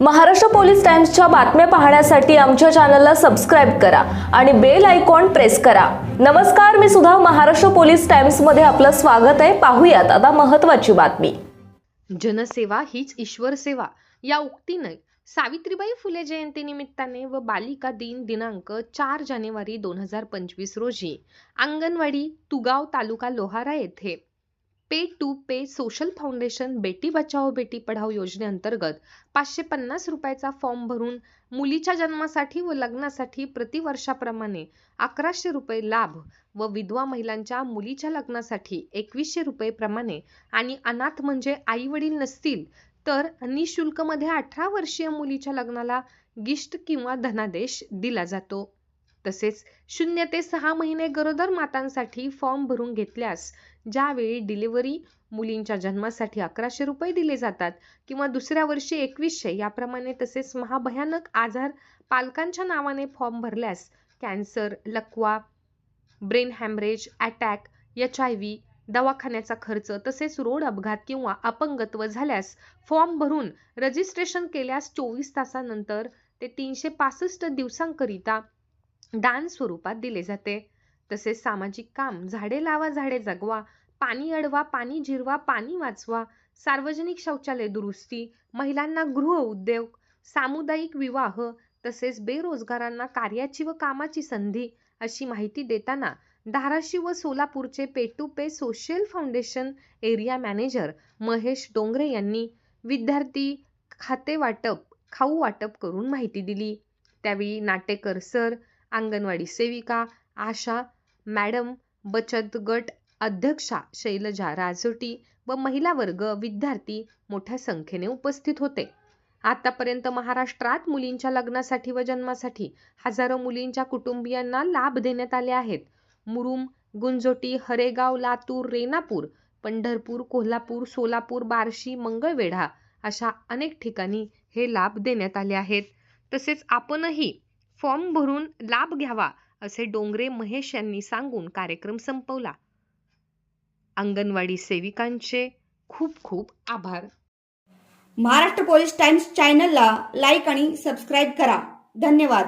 Maharashtra police टाइम्सच्या बातम्या पाहण्यासाठी आमच्या चॅनलला सबस्क्राईब करा आणि बेल आयकॉन प्रेस करा. नमस्कार मी सुद्धा महाराष्ट्र पोलीस टाइम्समध्ये आपलं स्वागत आहे. पाहूयात आता महत्त्वाची बातमी. जनसेवा हीच ईश्वर सेवा. या उक्तीने सावित्रीबाई फुले जयंती निमित्ताने व बालिका दिन दिनांक चार जानेवारी दोन हजार पंचवीस रोजी अंगणवाडी तुगाव तालुका लोहारा येथे pay to pay social foundation Beti Bachao Beti Padhao योजनेअंतर्गत पाचशे पन्नास रुपयाचा फॉर्म भरून मुलीच्या जन्मासाठी व लग्नासाठी प्रतिवर्षाप्रमाणे अकराशे रुपये लाभ व विधवा महिलांच्या मुलीच्या लग्नासाठी एकवीसशे रुपये प्रमाणे आणि अनाथ म्हणजे आई वडील नसतील तर निशुल्कमध्ये अठरा वर्षीय मुलीच्या लग्नाला गिफ्ट किंवा धनादेश दिला जातो. तसेच शून्य ते सहा महिने गरोदर मातांसाठी फॉर्म भरून घेतल्यास ज्यावेळी डिलिव्हरी मुलींच्या जन्मासाठी अकराशे रुपये दिले जातात किंवा दुसऱ्या वर्षी एकवीसशे याप्रमाणे तसेच महाभयानक आजार पालकांच्या नावाने फॉर्म भरल्यास कॅन्सर लकवा brain haemorrhage attack H I V दवाखान्याचा खर्च तसेच रोड अपघात किंवा अपंगत्व झाल्यास फॉर्म भरून रजिस्ट्रेशन केल्यास चोवीस तासानंतर ते तीनशे पासष्ट दिवसांकरिता दान स्वरूपात दिले जाते. तसेच सामाजिक काम झाडे लावा झाडे जगवा पाणी अडवा पाणी जिरवा पाणी वाचवा सार्वजनिक शौचालय दुरुस्ती महिलांना गृह उद्योग सामुदायिक विवाह तसेच बेरोजगारांना कार्याची व कामाची संधी अशी माहिती देताना धाराशिव व सोलापूरचे pay to pay social foundation area manager Mahesh Dongre यांनी विद्यार्थी खाते वाटप खाऊ वाटप करून माहिती दिली. त्यावेळी नाटेकर सर अंगणवाडी सेविका आशा मॅडम बचत गट अध्यक्षा शैलजा राजोटी व महिला वर्ग विद्यार्थी मोठ्या संख्येने उपस्थित होते. आतापर्यंत महाराष्ट्रात मुलींच्या लग्नासाठी व जन्मासाठी हजारो मुलींच्या कुटुंबियांना लाभ देण्यात आले आहेत. मुरुम गुंजोटी हरेगाव लातूर रेणापूर पंढरपूर कोल्हापूर सोलापूर बार्शी मंगळवेढा अशा अनेक ठिकाणी हे लाभ देण्यात आले आहेत. तसेच आपणही फॉर्म भरून लाभ घ्यावा असे डोंगरे महेश यांनी सांगून कार्यक्रम संपवला. अंगणवाडी सेविकांचे खूप खूप आभार. महाराष्ट्र पोलीस टाइम्स चॅनलला लाईक आणि सबस्क्राईब करा. धन्यवाद.